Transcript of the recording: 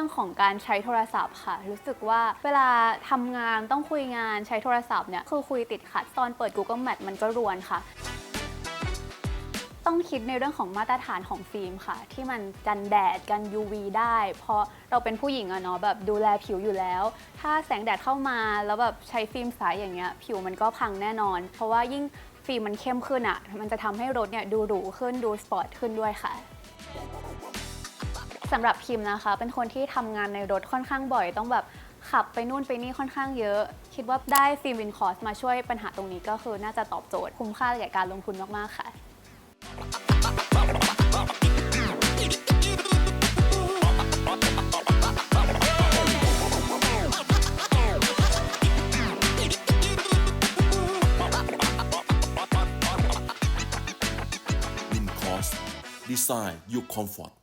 รื่องของการใช้โทรศัพท์ค่ะ รู้สึกว่าเวลาทำงานต้องคุยงานใช้โทรศัพท์เนี่ยคือคุยติดขัดตอนเปิด Google Map มันก็รวนค่ะ ต้องคิดในเรื่องของมาตรฐานของฟิล์มค่ะ ที่มันกันแดดกัน UV ได้ เพราะเราเป็นผู้หญิงอะเนาะแบบดูแลผิวอยู่แล้ว ถ้าแสงแดดเข้ามาแล้วแบบใช้ฟิล์มใสอย่างเงี้ยผิวมันก็พังแน่นอน เพราะว่ายิ่งฟิล์มมันเข้มขึ้นอะมันจะทำให้รถเนี่ยดูหรูขึ้นดูสปอร์ตขึ้นด้วยค่ะ สำหรับพิมพ์นะคะ เป็นคนที่ทำงานในรถค่อนข้างบ่อย ต้องแบบขับไปนู่นไปนี่ค่อนข้างเยอะ คิดว่าได้ฟิล์มวินคอสมาช่วยปัญหาตรงนี้ก็คือน่าจะตอบโจทย์คุ้มค่าแก่การลงทุนมากๆค่ะ Mincos Design Your Comfort